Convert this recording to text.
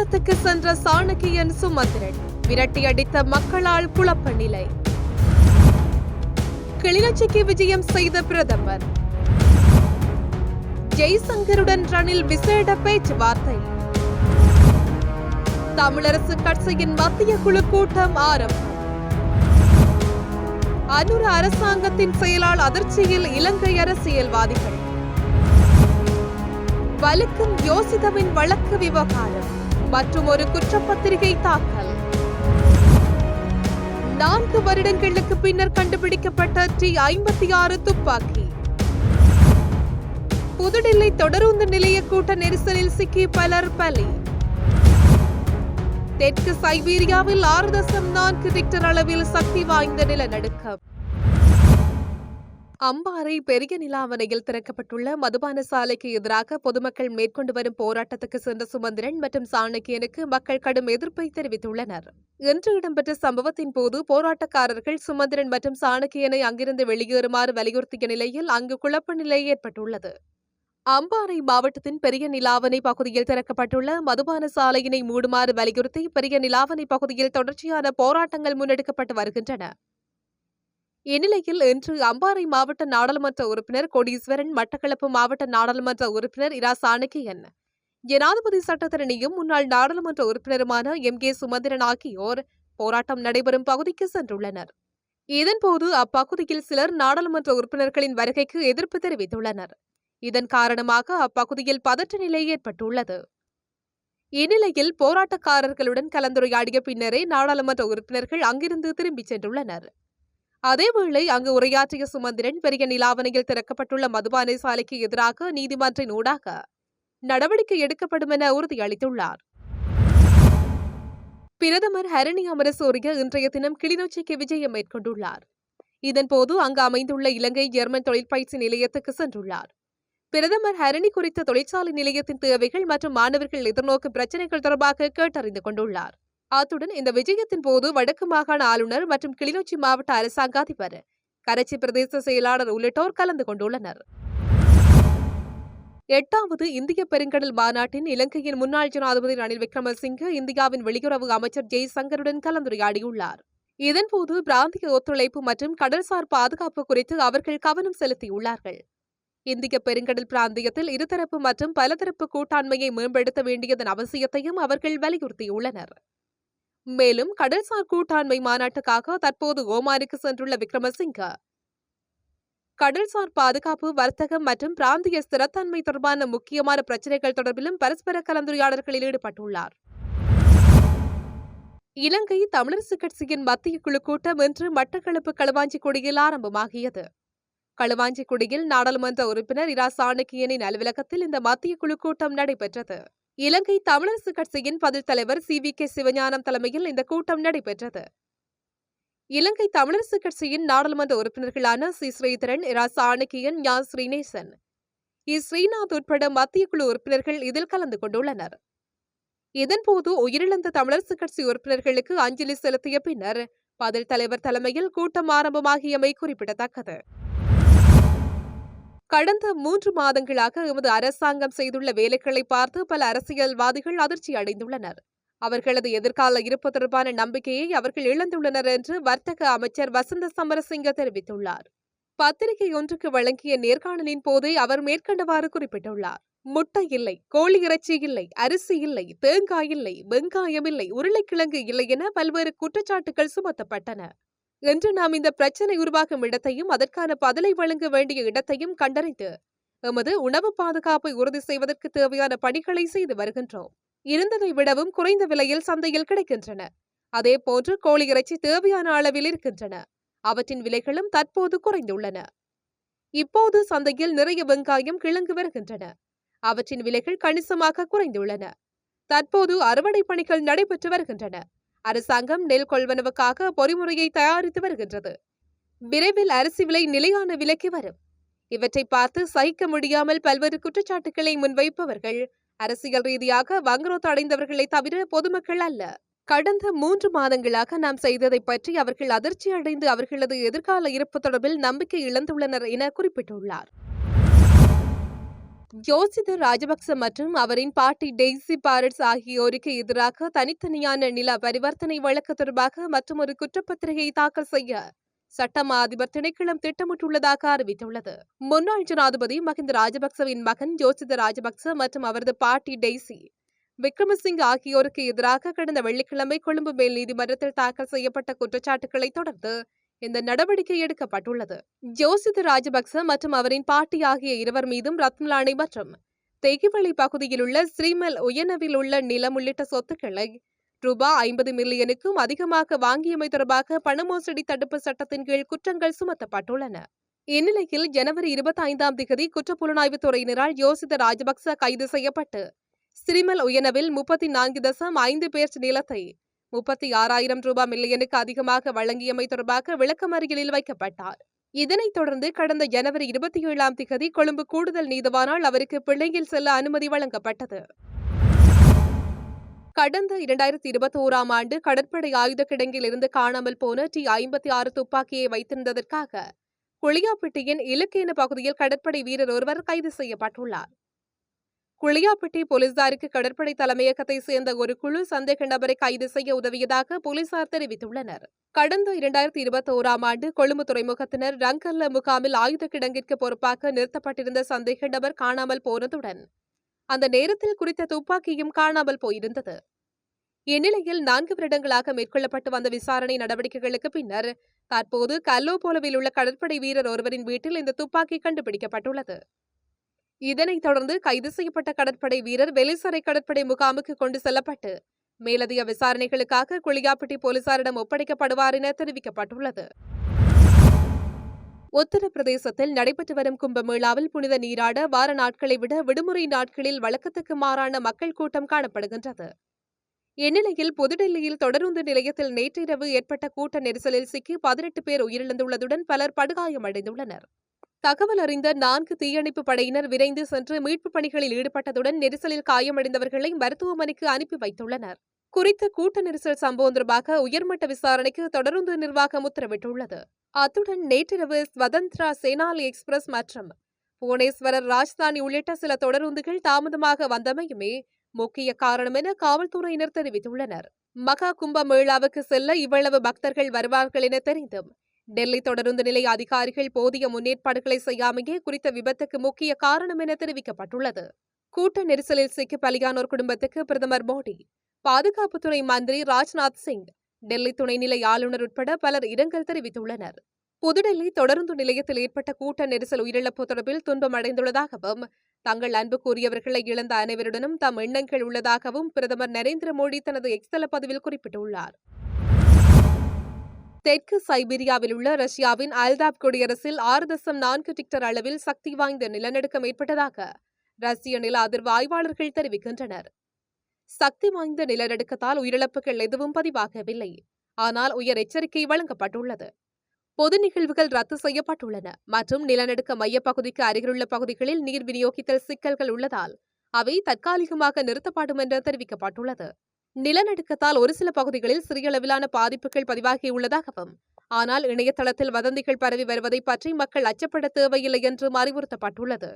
போராட்டத்துக்கு சென்ற சாணக்கியன் சுமந்திரன். விரட்டி அடித்த மக்களால் குழப்ப நிலை. கிளிநொச்சிக்கு விஜயம் செய்த பிரதமர். ஜெய்சங்கருடன் ரணில் விசேட பேச்சுவார்த்தை. தமிழரசு கட்சியின் மத்திய குழு கூட்டம் ஆரம்பம் அனுர அரசாங்கத்தின் செயலால் அதிர்ச்சியில் இலங்கை அரசியல்வாதிகள். வலுக்கும் யோசிதவின் வழக்கு விவகாரம். மற்றும் ஒரு குற்றப்பத்திரிகை தாக்கல். நான்கு வருடங்களுக்கு பின்னர் கண்டுபிடிக்கப்பட்ட டி ஐம்பத்தி ஆறு துப்பாக்கி. புதுடில்லி தொடருந்து நிலைய கூட்ட நெரிசலில் சிக்கி பலர் பலி. தெற்கு சைபீரியாவில் ஆறு தசம் நான்கு ரிக்டர் அளவில் சக்தி வாய்ந்த நிலநடுக்கம். அம்பாறை பெரிய நிலாவணையில் திறக்கப்பட்டுள்ள மதுபான சாலைக்கு எதிராக பொதுமக்கள் மேற்கொண்டு வரும் போராட்டத்துக்கு சென்ற சுமந்திரன் மற்றும் சாணக்கியனுக்கு மக்கள் கடும் எதிர்ப்பை தெரிவித்துள்ளனர். இன்று இடம்பெற்ற சம்பவத்தின் போது போராட்டக்காரர்கள் சுமந்திரன் மற்றும் சாணக்கியனை அங்கிருந்து வெளியேறுமாறு வலியுறுத்திய நிலையில் அங்கு குழப்ப நிலை ஏற்பட்டுள்ளது. அம்பாறை மாவட்டத்தின் பெரிய நிலாவணை பகுதியில் திறக்கப்பட்டுள்ள மதுபான சாலையினை மூடுமாறு வலியுறுத்தி பெரிய நிலாவணை பகுதியில் தொடர்ச்சியான போராட்டங்கள் முன்னெடுக்கப்பட்டு வருகின்றன. இந்நிலையில் இன்று அம்பாறை மாவட்ட நாடாளுமன்ற உறுப்பினர் கோடீஸ்வரன் மட்டக்களப்பு மாவட்ட நாடாளுமன்ற உறுப்பினர் இரா. சாணக்கியன் ஜனாதிபதி சட்டத்தரணியும் முன்னாள் நாடாளுமன்ற உறுப்பினருமான எம். கே. சுமந்திரன் ஆகியோர் போராட்டம் நடைபெறும் பகுதிக்கு சென்றுள்ளனர். இதன்போது அப்பகுதியில் சிலர் நாடாளுமன்ற உறுப்பினர்களின் வருகைக்கு எதிர்ப்பு தெரிவித்துள்ளனர். இதன் காரணமாக அப்பகுதியில் பதற்ற நிலை ஏற்பட்டுள்ளது. இந்நிலையில் போராட்டக்காரர்களுடன் கலந்துரையாடிய பின்னரே நாடாளுமன்ற உறுப்பினர்கள் அங்கிருந்து திரும்பிச் சென்றுள்ளனர். அதேவேளை அங்கு உரையாற்றிய சுமந்திரன் பெரிய நிலாவணையில் திறக்கப்பட்டுள்ள மதுபானை சாலைக்கு எதிராக நீதிமன்றின் ஊடாக நடவடிக்கை எடுக்கப்படும் என உறுதியளித்துள்ளார். பிரதமர் ஹரணி அமரசூரிய இன்றைய தினம் கிளிநொச்சிக்கு விஜயம் மேற்கொண்டுள்ளார். இதன்போது அங்கு அமைந்துள்ள இலங்கை ஜெர்மன் தொழிற்பயிற்சி நிலையத்துக்கு சென்றுள்ளார். பிரதமர் ஹரணி குறித்த தொழிற்சாலை நிலையத்தின் தேவைகள் மற்றும் மாணவர்கள் எதிர்நோக்கும் பிரச்சினைகள் தொடர்பாக கேட்டறிந்து கொண்டுள்ளார். அத்துடன் இந்த விஜயத்தின் போது வடக்கு மாகாண ஆளுநர் மற்றும் கிளிநொச்சி மாவட்ட அரசாங்க அதிபர் கரைச்சி பிரதேச செயலாளர் உள்ளிட்டோர் கலந்து கொண்டுள்ளனர். எட்டாவது இந்திய பெருங்கடல் மாநாட்டின் இலங்கையின் முன்னாள் ஜனாதிபதி ரணில் விக்ரமசிங்கே இந்தியாவின் வெளியுறவு அமைச்சர் ஜெய்சங்கருடன் கலந்துரையாடியுள்ளார். இதன்போது பிராந்திய ஒத்துழைப்பு மற்றும் கடல்சார் பாதுகாப்பு குறித்து அவர்கள் கவனம் செலுத்தியுள்ளார்கள். இந்திய பெருங்கடல் பிராந்தியத்தில் இருதரப்பு மற்றும் பலதரப்பு கூட்டாண்மையை மேம்படுத்த வேண்டியதன் அவசியத்தையும் அவர்கள் வலியுறுத்தியுள்ளனர். மேலும் கடல்சார் கூட்டாண்மை மாநாட்டுக்காக தற்போது ஓமானுக்கு சென்றுள்ள விக்ரமசிங்க. கடல்சார் பாதுகாப்பு வர்த்தகம் மற்றும் பிராந்திய ஸ்திரத்தன்மை தொடர்பான முக்கியமான பிரச்சினைகள் தொடர்பிலும் பரஸ்பர கலந்துரையாடல்களில் ஈடுபட்டுள்ளார். இலங்கை தமிழரசு கட்சியின் மத்திய குழு கூட்டம் இன்று மட்டக்களப்பு களுவாஞ்சிக்குடியில் ஆரம்பமாகியது. களுவாஞ்சிக்குடியில் நாடாளுமன்ற உறுப்பினர் இரா. சாணக்கியனின் அலுவலகத்தில் இந்த மத்திய குழு கூட்டம் நடைபெற்றது. இலங்கை தமிழரசு கட்சியின் பதில் தலைவர் சி. வி. கே. சிவஞானம் தலைமையில் இந்த கூட்டம் நடைபெற்றது. இலங்கை தமிழரசு கட்சியின் நாடாளுமன்ற உறுப்பினர்களான சி. ஸ்ரீதரன் இரா. சாணக்கியன் ஞா. ஸ்ரீநேசன். இ. ஸ்ரீநாத் உட்பட மத்திய குழு உறுப்பினர்கள் இதில் கலந்து கொண்டுள்ளனர். இதன்போது உயிரிழந்த தமிழரசு கட்சி உறுப்பினர்களுக்கு அஞ்சலி செலுத்திய பின்னர் பதில் தலைவர் தலைமையில் கூட்டம் ஆரம்பமாகியமை குறிப்பிடத்தக்கது. கடந்த மூன்று மாதங்களாக எமது அரசாங்கம் செய்துள்ள வேலைகளை பார்த்து பல அரசியல்வாதிகள் அதிர்ச்சி அடைந்துள்ளனர். அவர்களது எதிர்கால இருப்பு தொடர்பான நம்பிக்கையை அவர்கள் இழந்துள்ளனர் என்று வர்த்தக அமைச்சர் வசந்த சமரசிங்க தெரிவித்துள்ளார். பத்திரிகை ஒன்றுக்கு வழங்கிய நேர்காணலின் போதே அவர் மேற்கண்டவாறு குறிப்பிட்டுள்ளார். முட்டை இல்லை கோழி இறைச்சி இல்லை அரிசி இல்லை தேங்காய் இல்லை வெங்காயம் இல்லை உருளைக்கிழங்கு இல்லை என பல்வேறு குற்றச்சாட்டுகள் சுமத்தப்பட்டன. என்று நாம் இந்த பிரச்சனை உருவாகும் இடத்தையும் அதற்கான பதிலை வழங்க வேண்டிய இடத்தையும் கண்டறிந்து எமது உணவு பாதுகாப்பை உறுதி செய்வதற்கு தேவையான பணிகளை செய்து வருகின்றோம். இருந்ததை விடவும் குறைந்த விலையில் சந்தையில் கிடைக்கின்றன. அதே போன்று கோழி இறைச்சி தேவையான அளவில் இருக்கின்றன. அவற்றின் விலைகளும் தற்போது குறைந்துள்ளன. இப்போது சந்தையில் நிறைய வெங்காயம் கிழங்கு வருகின்றன. அவற்றின் விலைகள் கணிசமாக குறைந்துள்ளன. தற்போது அறுவடை பணிகள் நடைபெற்று வருகின்றன. அரசாங்கம் நெல் கொள்வனவுக்காக பொறிமுறையை தயாரித்து வருகின்றது. விரைவில் அரிசி விலை நிலையான விலைக்கு வரும். இவற்றை பார்த்து சகிக்க முடியாமல் பல்வேறு குற்றச்சாட்டுகளை முன்வைப்பவர்கள் அரசியல் ரீதியாக வங்குரோத்து அடைந்தவர்களை தவிர பொதுமக்கள் அல்ல. கடந்த மூன்று மாதங்களாக நாம் செய்ததை பற்றி அவர்கள் அதிர்ச்சி அடைந்து அவர்களது எதிர்கால இருப்பு தொடர்பில் நம்பிக்கை இழந்துள்ளனர் என குறிப்பிட்டுள்ளார். யோசித ராஜபக்ச மற்றும் அவரின் பாட்டி டெய்ஸி பாரட்ஸ் ஆகியோருக்கு எதிராக தனித்தனியான நில பரிவர்த்தனை வழக்கு தொடர்பாக மற்றொரு குற்றப்பத்திரிகை தாக்கல் செய்ய சட்டமா அதிபர் திணைக்களம் திட்டமிட்டுள்ளதாக அறிவித்துள்ளது. முன்னாள் ஜனாதிபதி மஹிந்த ராஜபக்சவின் மகன் யோசித ராஜபக்ச மற்றும் அவரது பாட்டி டெய்ஸி விக்ரமசிங் ஆகியோருக்கு எதிராக கடந்த வெள்ளிக்கிழமை கொழும்பு மேல் நீதிமன்றத்தில் தாக்கல் செய்யப்பட்ட குற்றச்சாட்டுகளை தொடர்ந்து இந்த நடவடிக்கை எடுக்கப்பட்டுள்ளது. ஜோசித் ராஜபக்ச மற்றும் அவரின் பாட்டி ஆகிய இருவர் மீதும் ரத்னலானை மற்றும் தெகிவழி பகுதியில் உள்ள ஸ்ரீமல் உயனவில் உள்ள நிலம் உள்ளிட்ட சொத்துக்களை ரூபாய் ஐம்பது மில்லியனுக்கும் அதிகமாக வாங்கியமை தொடர்பாக பண மோசடி தடுப்பு சட்டத்தின் கீழ் குற்றங்கள் சுமத்தப்பட்டுள்ளன. இந்நிலையில் ஜனவரி இருபத்தி ஐந்தாம் திகதி குற்றப்புலனாய்வு துறையினரால் யோசித ராஜபக்ச கைது செய்யப்பட்டு ஸ்ரீமல் உயனவில் முப்பத்தி நான்கு தசம் ஐந்து பேர் நிலத்தை முப்பத்தி ஆறாயிரம் ரூபாய் மில்லியனுக்கு அதிகமாக வழங்கியமை தொடர்பாக விளக்கமறியலில் வைக்கப்பட்டார். இதனைத் தொடர்ந்து கடந்த ஜனவரி இருபத்தி ஏழாம் திகதி கொழும்பு கூடுதல் நீதவானால் அவருக்கு பிள்ளையில் செல்ல அனுமதி வழங்கப்பட்டது. கடந்த இரண்டாயிரத்தி இருபத்தி ஓராம் ஆண்டு கடற்படை ஆயுத கிடங்கில் இருந்து காணாமல் போன டி ஐம்பத்தி ஆறு துப்பாக்கியை வைத்திருந்ததற்காக குளியாப்பட்டியின் இலக்கேன பகுதியில் கடற்படை வீரர் ஒருவர் கைது செய்யப்பட்டுள்ளார். குளியாப்பட்டி போலீசாருக்கு கடற்படை தலைமையகத்தை சேர்ந்த ஒரு குழு சந்தேக நபரை கைது செய்ய உதவியதாக போலீசார் தெரிவித்துள்ளனர். கடந்த இரண்டாயிரத்தி இருபத்தி ஓராம் ஆண்டு கொழும்பு துறைமுகத்தினர் ரங்கல்ல முகாமில் ஆயுத கிடங்கிற்கு பொறுப்பாக நிறுத்தப்பட்டிருந்த சந்தேக நபர் காணாமல் போனதுடன் அந்த நேரத்தில் குறித்த துப்பாக்கியும் காணாமல் போயிருந்தது. இந்நிலையில் நான்கு வருடங்களாக மேற்கொள்ளப்பட்டு வந்த விசாரணை நடவடிக்கைகளுக்கு பின்னர் தற்போது கல்லோபோலவில் உள்ள கடற்படை வீரர் ஒருவரின் வீட்டில் இந்த துப்பாக்கி கண்டுபிடிக்கப்பட்டுள்ளது. இதனைத் தொடர்ந்து கைது செய்யப்பட்ட கடற்படை வீரர் வெலிசரை கடற்படை முகாமுக்கு கொண்டு செல்லப்பட்டு மேலதிக விசாரணைகளுக்காக குளியாப்பட்டி போலீசாரிடம் ஒப்படைக்கப்படுவார் என தெரிவிக்கப்பட்டுள்ளது. உத்தரப்பிரதேசத்தில் நடைபெற்று வரும் கும்பமேளாவில் புனித நீராட வார நாட்களை விட விடுமுறை நாட்களில் வழக்கத்துக்கு மாறான மக்கள் கூட்டம் காணப்படுகின்றது. இந்நிலையில் புதுடெல்லியில் தொடருந்து நிலையத்தில் நேற்றிரவு ஏற்பட்ட கூட்ட நெரிசலில் சிக்கி பதினெட்டு பேர் உயிரிழந்துள்ளதுடன் பலர் படுகாயமடைந்துள்ளனர். தகவல் அறிந்த நான்கு தீயணைப்பு படையினர் விரைந்து சென்று மீட்புப் பணிகளில் ஈடுபட்டதுடன் நெரிசலில் காயமடைந்தவர்களை மருத்துவமனைக்கு அனுப்பி வைத்துள்ளனர். குறித்த கூட்ட நெரிசல் சம்பவம் தொடர்பாக உயர்மட்ட விசாரணைக்கு தொடருந்து நிர்வாகம் உத்தரவிட்டுள்ளது. அத்துடன் நேற்றிரவு ஸ்வதந்திரா சேனாலி எக்ஸ்பிரஸ் மற்றும் புவனேஸ்வரர் ராஜ்தானி உள்ளிட்ட சில தொடருந்துகள் தாமதமாக வந்தமையுமே முக்கிய காரணம் என காவல்துறையினர் தெரிவித்துள்ளனர். மகா கும்ப மேளாவுக்கு செல்ல இவ்வளவு பக்தர்கள் வருவார்கள் என தெரிந்தும் டெல்லி தொடருந்து நிலைய அதிகாரிகள் போதிய முன்னேற்பாடுகளை செய்யாமையே குறித்த விபத்துக்கு முக்கிய காரணம் என தெரிவிக்கப்பட்டுள்ளது. கூட்ட நெரிசலில் சிக்கி பலியானோர் குடும்பத்துக்கு பிரதமர் மோடி பாதுகாப்புத்துறை மந்திரி ராஜ்நாத் சிங் டெல்லி துணைநிலை ஆளுநர் உட்பட பலர் இரங்கல் தெரிவித்துள்ளனர். புதுடெல்லி தொடருந்து நிலையத்தில் ஏற்பட்ட கூட்ட நெரிசல் உயிரிழப்பு தொடர்பில் துன்பம் அடைந்துள்ளதாகவும் தங்கள் அன்புக்குரியவர்களை இழந்த அனைவருடனும் தம் எண்ணங்கள் உள்ளதாகவும் பிரதமர் நரேந்திர மோடி தனது எக்ஸ்தல பதிவில் குறிப்பிட்டுள்ளார். தெற்கு சைபீரியாவில் உள்ள ரஷ்யாவின் அல்தாப் குடியரசில் ஆறு தசம் நான்கு டிக்டர் அளவில் சக்தி வாய்ந்த நிலநடுக்கம் ஏற்பட்டதாக ரஷ்ய நில அதிர்வு ஆய்வாளர்கள் தெரிவிக்கின்றனர். சக்தி வாய்ந்த நிலநடுக்கத்தால் உயிரிழப்புகள் எதுவும் பதிவாகவில்லை. ஆனால் உயர் எச்சரிக்கை வழங்கப்பட்டுள்ளது. பொது நிகழ்வுகள் ரத்து செய்யப்பட்டுள்ளன. மற்றும் நிலநடுக்க மையப்பகுதிக்கு அருகிலுள்ள பகுதிகளில் நீர் விநியோகித்தல் சிக்கல்கள் உள்ளதால் அவை தற்காலிகமாக நிறுத்தப்படும் என்று தெரிவிக்கப்பட்டுள்ளது. நிலநடுக்கத்தால் ஒரு சில பகுதிகளில் சிறிய அளவிலான பாதிப்புகள் பதிவாகியுள்ளதாகவும் ஆனால் இணையதளத்தில் வதந்திகள் பரவி வருவதை பற்றி மக்கள் அச்சப்பட தேவையில்லை என்றும் அறிவுறுத்தப்பட்டுள்ளது.